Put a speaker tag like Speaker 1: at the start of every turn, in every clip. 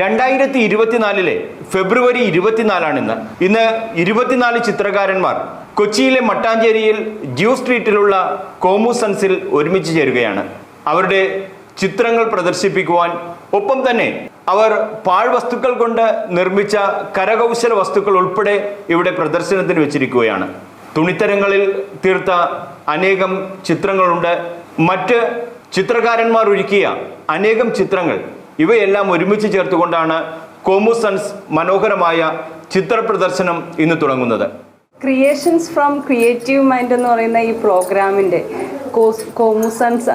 Speaker 1: രണ്ടായിരത്തി ഇരുപത്തിനാലിലെ ഫെബ്രുവരി ഇരുപത്തിനാലാണ് ഇന്ന്. ഇന്ന് ഇരുപത്തിനാല് ചിത്രകാരന്മാർ കൊച്ചിയിലെ മട്ടാഞ്ചേരിയിൽ ജ്യൂ സ്ട്രീറ്റിലുള്ള കോമുസൺസിൽ ഒരുമിച്ച് ചേരുകയാണ്. അവരുടെ ചിത്രങ്ങൾ പ്രദർശിപ്പിക്കുവാൻ ഒപ്പം തന്നെ അവർ പാഴ്വസ്തുക്കൾ കൊണ്ട് നിർമ്മിച്ച കരകൗശല വസ്തുക്കൾ ഉൾപ്പെടെ ഇവിടെ പ്രദർശനത്തിന് വെച്ചിരിക്കുകയാണ്. തുണിത്തരങ്ങളിൽ തീർത്ത അനേകം ചിത്രങ്ങളുണ്ട്. മറ്റ് ചിത്രകാരന്മാർ ഒരുക്കിയ അനേകം ചിത്രങ്ങൾ ഇവയെല്ലാം ഒരുമിച്ച് ചേർത്തുകൊണ്ടാണ് കോമുസൺസ് മനോഹരമായ ചിത്ര പ്രദർശനം ഇന്ന് തുടങ്ങുന്നത്.
Speaker 2: ക്രിയേഷൻസ് ഫ്രം ക്രിയേറ്റീവ് മൈൻഡ് എന്ന് പറയുന്ന ഈ പ്രോഗ്രാമിന്റെ കോസ് കോമുസൺസ്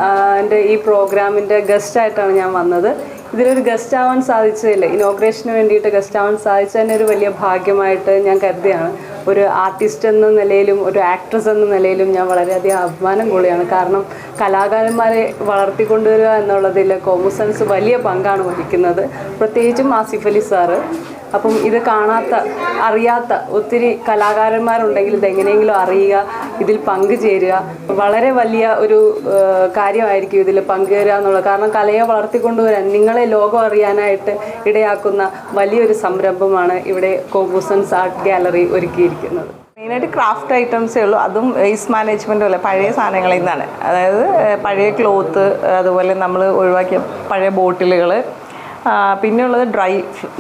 Speaker 2: ഈ പ്രോഗ്രാമിന്റെ ഗസ്റ്റായിട്ടാണ് ഞാൻ വന്നത്. ഇതിലൊരു ഗസ്റ്റ് ആവാൻ സാധിച്ചതില്ല ഇനോഗ്രേഷന് വേണ്ടിയിട്ട് ഗസ്റ്റ് ആവാൻ സാധിച്ചതിന് ഒരു വലിയ ഭാഗ്യമായിട്ട് ഞാൻ കരുതിയാണ്. ഒരു ആർട്ടിസ്റ്റ് എന്ന നിലയിലും ഒരു ആക്ട്രസ് എന്ന നിലയിലും ഞാൻ വളരെയധികം അഭിമാനം കൊള്ളുകയാണ്. കാരണം കലാകാരന്മാരെ വളർത്തിക്കൊണ്ടുവരിക എന്നുള്ളതിൽ കോമസൻസ് വലിയ പങ്കാണ് വഹിക്കുന്നത്. പ്രത്യേകിച്ചും ആസിഫ് അലി സാറ്. അപ്പം ഇത് കാണാത്ത അറിയാത്ത ഒത്തിരി കലാകാരന്മാരുണ്ടെങ്കിൽ ഇതെങ്ങനെയെങ്കിലും അറിയുക ഇതിൽ പങ്കുചേരുക. വളരെ വലിയ ഒരു കാര്യമായിരിക്കും ഇതിൽ പങ്കുചേരുക എന്നുള്ളത്. കാരണം കലയെ വളർത്തിക്കൊണ്ടുവരാൻ നിങ്ങളെ ലോകം അറിയാനായിട്ട് ഇടയാക്കുന്ന വലിയൊരു സംരംഭമാണ് ഇവിടെ കോബൂസൻസ് ആർട്ട് ഗാലറി ഒരുക്കിയിരിക്കുന്നത്.
Speaker 3: മെയിനായിട്ട് ക്രാഫ്റ്റ് ഐറ്റംസേ ഉള്ളൂ. അതും വേസ്റ്റ് മാനേജ്മെന്റ് അല്ല പഴയ സാധനങ്ങളിൽ നിന്നാണ്. അതായത് പഴയ ക്ലോത്ത് അതുപോലെ നമ്മൾ ഒഴിവാക്കിയ പഴയ ബോട്ടിലുകൾ പിന്നെയുള്ളത് ഡ്രൈ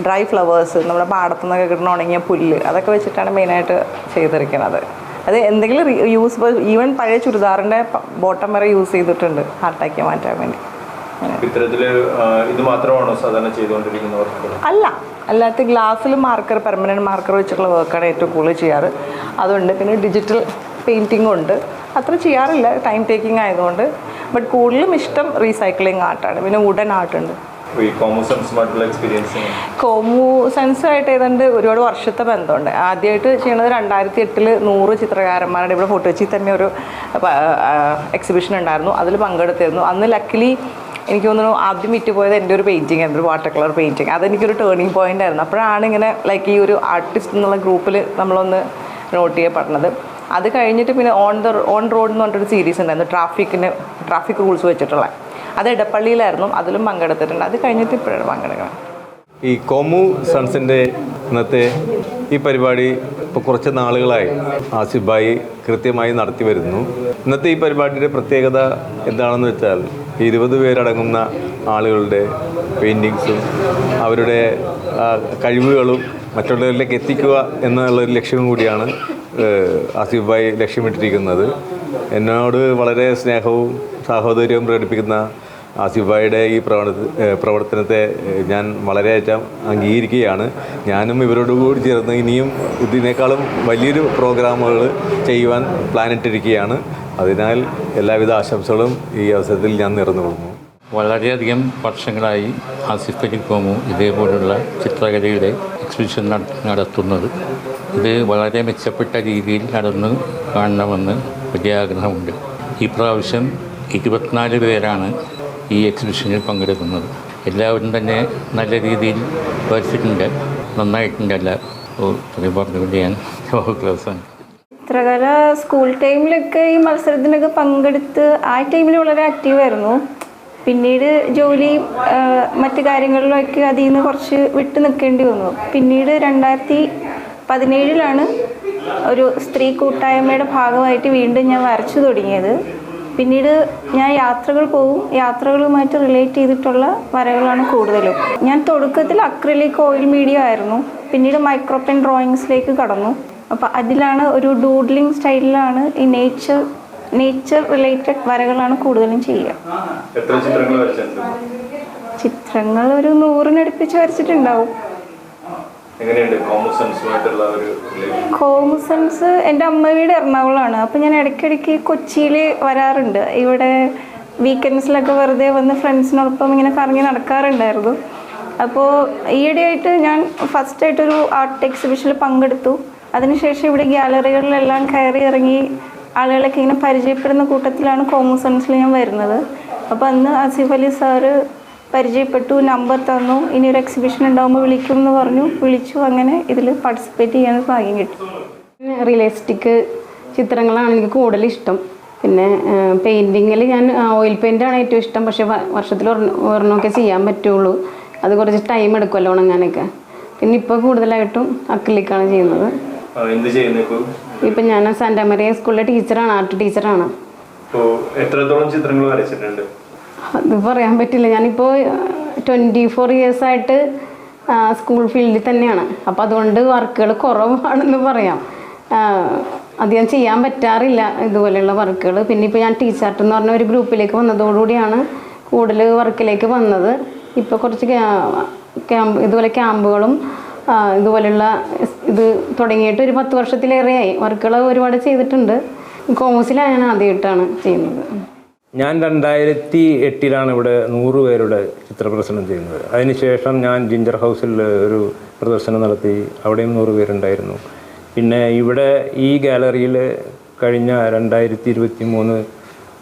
Speaker 3: ഡ്രൈ ഫ്ലവേഴ്സ് നമ്മുടെ പാടത്തു നിന്നൊക്കെ കിട്ടുന്ന ഉണങ്ങിയ പുല്ല് അതൊക്കെ വെച്ചിട്ടാണ് മെയിനായിട്ട് ചെയ്തിരിക്കുന്നത്. അത് എന്തെങ്കിലും യൂസ് ഈവൻ പഴയ ചുരിദാറിന്റെ ബോട്ടം വരെ യൂസ് ചെയ്തിട്ടുണ്ട് ഹാർട്ടാക്കി മാറ്റാൻ വേണ്ടി.
Speaker 1: ഇത്തരത്തിൽ ഇത് മാത്രമാണോ സാധാരണ ചെയ്തുകൊണ്ടിരിക്കുന്ന
Speaker 3: അല്ല അല്ലാത്ത ഗ്ലാസ്സിൽ മാർക്കർ പെർമനന്റ് മാർക്കർ വെച്ചിട്ടുള്ള വർക്കാണ് ഏറ്റവും കൂടുതൽ ചെയ്യാറ്. അതുണ്ട് പിന്നെ ഡിജിറ്റൽ പെയിന്റിങ്ങും ഉണ്ട്. അത്ര ചെയ്യാറില്ല ടൈം ടേക്കിംഗ് ആയതുകൊണ്ട്. ബട്ട് കൂടുതലും ഇഷ്ടം റീസൈക്ലിംഗ് ആർട്ടാണ് പിന്നെ വുഡൻ ആർട്ടുണ്ട് കോമു സെൻസുമായിട്ട് ഏതാണ്ട് ഒരുപാട് വർഷത്തെ ബന്ധമുണ്ട്. ആദ്യമായിട്ട് ചെയ്യണത് രണ്ടായിരത്തി എട്ടിൽ നൂറ് ചിത്രകാരന്മാരുടെ ഇവിടെ ഫോട്ടോ വെച്ചിൽ തന്നെ ഒരു എക്സിബിഷൻ ഉണ്ടായിരുന്നു. അതിൽ പങ്കെടുത്തിരുന്നു. അന്ന് ലക്കിലി എനിക്ക് തോന്നുന്നു ആദ്യം വിറ്റ് പോയത് എന്റെ ഒരു പെയിന്റിങ് ആയിരുന്നു ഒരു വാട്ടർ കളർ പെയിന്റിങ് അതെനിക്കൊരു ടേണിങ് പോയിന്റ് ആയിരുന്നു. അപ്പോഴാണ് ഇങ്ങനെ ലൈക്ക് ഈ ഒരു ആർട്ടിസ്റ്റ് എന്നുള്ള ഗ്രൂപ്പിൽ നമ്മളൊന്ന് നോട്ട് ചെയ്യപ്പെടുന്നത്. അത് കഴിഞ്ഞിട്ട് പിന്നെ ഓൺ ദ ഓൺ റോഡ് എന്ന് പറഞ്ഞിട്ടൊരു സീരീസ് ഉണ്ടായിരുന്നു. ട്രാഫിക്കിന് ട്രാഫിക് റൂൾസ് വെച്ചിട്ടുള്ള. അത് ഇടപ്പള്ളിയിലായിരുന്നു അതിലും പങ്കെടുത്തിട്ടുണ്ട്. അത് കഴിഞ്ഞിട്ട് ഇപ്പോഴാണ് പങ്കെടുക്കണം
Speaker 4: ഈ കോമു സൺസിന്റെ ഇന്നത്തെ ഈ പരിപാടി ഇപ്പോൾ കുറച്ച് നാളുകളായി ആസിഫായി കൃത്യമായി നടത്തി വരുന്നു. ഇന്നത്തെ ഈ പരിപാടിയുടെ പ്രത്യേകത എന്താണെന്ന് വെച്ചാൽ ഇരുപത് പേരടങ്ങുന്ന ആളുകളുടെ പെയിന്റിങ്സും അവരുടെ കഴിവുകളും മറ്റുള്ളവരിലേക്ക് എത്തിക്കുക എന്നുള്ളൊരു ലക്ഷ്യവും കൂടിയാണ് ആസിഫ് ലക്ഷ്യമിട്ടിരിക്കുന്നത്. എന്നോട് വളരെ സ്നേഹവും സാഹോദര്യവും പ്രകടിപ്പിക്കുന്ന ആസിഫായുടെ ഈ പ്രവണ പ്രവർത്തനത്തെ ഞാൻ വളരെയറ്റം അംഗീകരിക്കുകയാണ്. ഞാനും ഇവരോട് കൂടി ചേർന്ന് ഇനിയും ഇതിനേക്കാളും വലിയൊരു പ്രോഗ്രാമുകൾ ചെയ്യുവാൻ പ്ലാനിട്ടിരിക്കുകയാണ്. അതിനാൽ എല്ലാവിധ ആശംസകളും ഈ അവസരത്തിൽ ഞാൻ നിറന്നു കൊടുക്കുന്നു
Speaker 5: വളരെയധികം വർഷങ്ങളായി ആസിഫ് അലി കോമു ഇതേപോലുള്ള ചിത്രകലയുടെ എക്സിബിഷൻ നട- നടത്തുന്നത്. ഇത് വളരെ മെച്ചപ്പെട്ട രീതിയിൽ നടന്ന് കാണണമെന്ന് വലിയ ആഗ്രഹമുണ്ട്. ഈ പ്രാവശ്യം ഇരുപത്തിനാല് പേരാണ് ഈ എക്സിബിഷനിൽ പങ്കെടുക്കുന്നത്. എല്ലാവരും തന്നെ നല്ല രീതിയിൽ വരച്ചിട്ടുണ്ട് നന്നായിട്ടുണ്ട്. എല്ലാ പറഞ്ഞുകൊണ്ട് ഞാൻ ക്ലാസ്സാണ്
Speaker 6: ചിത്രകല സ്കൂൾ ടൈമിലൊക്കെ ഈ മത്സരത്തിനൊക്കെ പങ്കെടുത്ത് ആ ടൈമിൽ വളരെ ആക്റ്റീവായിരുന്നു പിന്നീട് ജോലി മറ്റു കാര്യങ്ങളിലൊക്കെ അതിൽ നിന്ന് കുറച്ച് വിട്ടു നിൽക്കേണ്ടി വന്നു. പിന്നീട് രണ്ടായിരത്തി പതിനേഴിലാണ് ഒരു സ്ത്രീ കൂട്ടായ്മയുടെ ഭാഗമായിട്ട് വീണ്ടും ഞാൻ വരച്ചു തുടങ്ങിയത്. പിന്നീട് ഞാൻ യാത്രകൾ പോകും. യാത്രകളുമായിട്ട് റിലേറ്റ് ചെയ്തിട്ടുള്ള വരകളാണ് കൂടുതലും. ഞാൻ തുടക്കത്തിൽ അക്രിലിക് ഓയിൽ മീഡിയ ആയിരുന്നു. പിന്നീട് മൈക്രോപെൻ ഡ്രോയിങ്സിലേക്ക് കടന്നു. അപ്പോൾ അതിലാണ് ഒരു ഡൂഡ്ലിംഗ് സ്റ്റൈലിലാണ് ഈ നേച്ചർ നേച്ചർ റിലേറ്റഡ് വരകളാണ് കൂടുതലും ചെയ്യുക.
Speaker 1: ചിത്രങ്ങൾ
Speaker 6: ഒരു നൂറിനടുപ്പിച്ച് വരച്ചിട്ടുണ്ടാവും. കോമുസൺസ് എന്റെ അമ്മ വീട് എറണാകുളമാണ്. അപ്പോൾ ഞാൻ ഇടയ്ക്കിടയ്ക്ക് കൊച്ചിയിൽ വരാറുണ്ട്. ഇവിടെ വീക്കെൻഡ്സിലൊക്കെ വെറുതെ വന്ന് ഫ്രണ്ട്സിനോടൊപ്പം ഇങ്ങനെ കറങ്ങി നടക്കാറുണ്ടായിരുന്നു. അപ്പോൾ ഈയിടെയായിട്ട് ഞാൻ ഫസ്റ്റായിട്ടൊരു ആർട്ട് എക്സിബിഷനിൽ പങ്കെടുത്തു. അതിനുശേഷം ഇവിടെ ഗ്യാലറികളിലെല്ലാം കയറി ഇറങ്ങി ആളുകളൊക്കെ ഇങ്ങനെ പരിചയപ്പെടുന്ന കൂട്ടത്തിലാണ് കോമുസൻസിൽ ഞാൻ വരുന്നത്. അപ്പോൾ അന്ന് അസിഫ് അലി സാറ് പരിചയപ്പെട്ടു നമ്പർ തന്നു ഇനി ഒരു എക്സിബിഷൻ ഉണ്ടാകുമ്പോൾ വിളിക്കും എന്ന് പറഞ്ഞു. വിളിച്ചു അങ്ങനെ ഇതിൽ പാർട്ടിസിപ്പേറ്റ് ചെയ്യാൻ ഭാഗ്യം കിട്ടി.
Speaker 7: റിയലിസ്റ്റിക് ചിത്രങ്ങളാണ് എനിക്ക് കൂടുതൽ ഇഷ്ടം. പിന്നെ പെയിന്റിങ്ങിൽ ഞാൻ ഓയിൽ പെയിന്റാണ് ഏറ്റവും ഇഷ്ടം. പക്ഷേ വർഷത്തിൽ ഒരെണ്ണമൊക്കെ ചെയ്യാൻ പറ്റുള്ളൂ. അത് കുറച്ച് ടൈം എടുക്കുമല്ലോ ഉണങ്ങാനൊക്കെ. പിന്നെ ഇപ്പോൾ കൂടുതലായിട്ടും അക്രിലിക്കാണ് ചെയ്യുന്നത്.
Speaker 1: എന്ത് ചെയ്യുന്നു ഇപ്പോൾ
Speaker 7: ഇപ്പം ഞാൻ സാന്റാമറിയ സ്കൂളിലെ ടീച്ചറാണ് ആർട്ട് ടീച്ചറാണ്
Speaker 1: എത്രത്തോളം ചിത്രങ്ങൾ വരച്ചിട്ടുണ്ട്?
Speaker 7: അത് പറയാൻ പറ്റില്ല. ഞാനിപ്പോൾ ട്വന്റി ഫോർ ഇയേഴ്സായിട്ട് സ്കൂൾ ഫീൽഡിൽ തന്നെയാണ്. അപ്പോൾ അതുകൊണ്ട് വർക്കുകൾ കുറവാണെന്ന് പറയാം. അധികം ചെയ്യാൻ പറ്റാറില്ല ഇതുപോലെയുള്ള വർക്കുകൾ പിന്നെ ഇപ്പോൾ ഞാൻ ടീച്ചർട്ട് എന്ന് പറഞ്ഞ ഒരു ഗ്രൂപ്പിലേക്ക് വന്നതോടുകൂടിയാണ് കൂടുതൽ വർക്കിലേക്ക് വന്നത്. ഇപ്പോൾ കുറച്ച് ക്യാമ്പ് ഇതുപോലെ ക്യാമ്പുകളും ഇതുപോലെയുള്ള ഇത് തുടങ്ങിയിട്ട് ഒരു പത്ത് വർഷത്തിലേറെയായി. വർക്കുകൾ ഒരുപാട് ചെയ്തിട്ടുണ്ട്. കോമേഴ്സിലാണ് ഞാൻ ആദ്യമായിട്ടാണ് ചെയ്യുന്നത്.
Speaker 8: ഞാൻ രണ്ടായിരത്തി എട്ടിലാണ് ഇവിടെ നൂറ് പേരുടെ ചിത്രപ്രദർശനം ചെയ്യുന്നത്. അതിനുശേഷം ഞാൻ ജിഞ്ചർ ഹൗസിൽ ഒരു പ്രദർശനം നടത്തി. അവിടെയും നൂറ് പേരുണ്ടായിരുന്നു. പിന്നെ ഇവിടെ ഈ ഗാലറിയിൽ കഴിഞ്ഞ രണ്ടായിരത്തി ഇരുപത്തി മൂന്ന്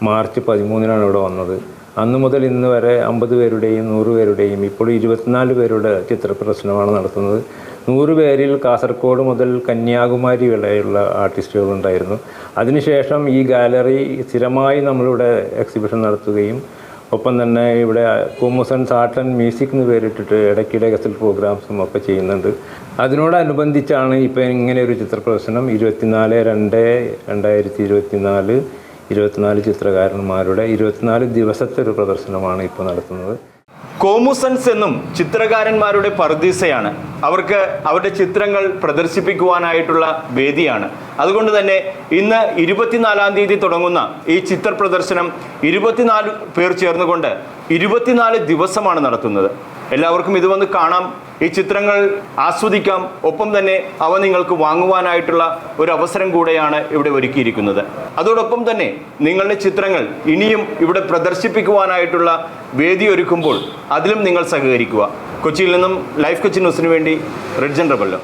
Speaker 8: മാർച്ച് പതിമൂന്നിനാണ് ഇവിടെ വന്നത്. അന്ന് മുതൽ ഇന്ന് വരെ അമ്പത് പേരുടെയും നൂറ് പേരുടെയും ഇപ്പോൾ ഇരുപത്തിനാല് പേരുടെ ചിത്രപ്രദർശനമാണ് നടത്തുന്നത്. നൂറ് പേരിൽ കാസർഗോഡ് മുതൽ കന്യാകുമാരി വരെയുള്ള ആർട്ടിസ്റ്റുകളുണ്ടായിരുന്നു. അതിനുശേഷം ഈ ഗാലറി സ്ഥിരമായി നമ്മളിവിടെ എക്സിബിഷൻ നടത്തുകയും ഒപ്പം തന്നെ ഇവിടെ കുമുസൻസ് ആർട്ട് ആൻഡ് മ്യൂസിക് എന്ന് പേരിട്ടിട്ട് ഇടയ്ക്കിടെ ഗസൽ പ്രോഗ്രാംസും ഒക്കെ ചെയ്യുന്നുണ്ട്. അതിനോടനുബന്ധിച്ചാണ് ഇപ്പോൾ ഇങ്ങനെ ഒരു ചിത്ര പ്രദർശനം ഇരുപത്തിനാല് രണ്ട് രണ്ടായിരത്തി ഇരുപത്തിനാല് ഇരുപത്തിനാല് ചിത്രകാരന്മാരുടെ ഇരുപത്തിനാല് ദിവസത്തെ ഒരു പ്രദർശനമാണ് ഇപ്പോൾ നടത്തുന്നത്.
Speaker 1: കോമുസൻസ് എന്നും ചിത്രകാരന്മാരുടെ പർദീസയാണ്. അവർക്ക് അവരുടെ ചിത്രങ്ങൾ പ്രദർശിപ്പിക്കുവാനായിട്ടുള്ള വേദിയാണ്. അതുകൊണ്ട് തന്നെ ഇന്ന് ഇരുപത്തിനാലാം തീയതി തുടങ്ങുന്ന ഈ ചിത്ര പ്രദർശനം ഇരുപത്തിനാല് പേർ ചേർന്നുകൊണ്ട് ഇരുപത്തിനാല് ദിവസമാണ് നടത്തുന്നത്. എല്ലാവർക്കും ഇത് വന്ന് കാണാം. ഈ ചിത്രങ്ങൾ ആസ്വദിക്കാം. ഒപ്പം തന്നെ അവ നിങ്ങൾക്ക് വാങ്ങുവാനായിട്ടുള്ള ഒരു അവസരം കൂടെയാണ് ഇവിടെ ഒരുക്കിയിരിക്കുന്നത്. അതോടൊപ്പം തന്നെ നിങ്ങളുടെ ചിത്രങ്ങൾ ഇനിയും ഇവിടെ പ്രദർശിപ്പിക്കുവാനായിട്ടുള്ള വേദി ഒരുക്കുമ്പോൾ അതിലും നിങ്ങൾ സഹകരിക്കുക. കൊച്ചിയിൽ നിന്നും ലൈഫ് കൊച്ചി ന്യൂസിന് വേണ്ടി റിഡ്ജൻ റബല്ലോ.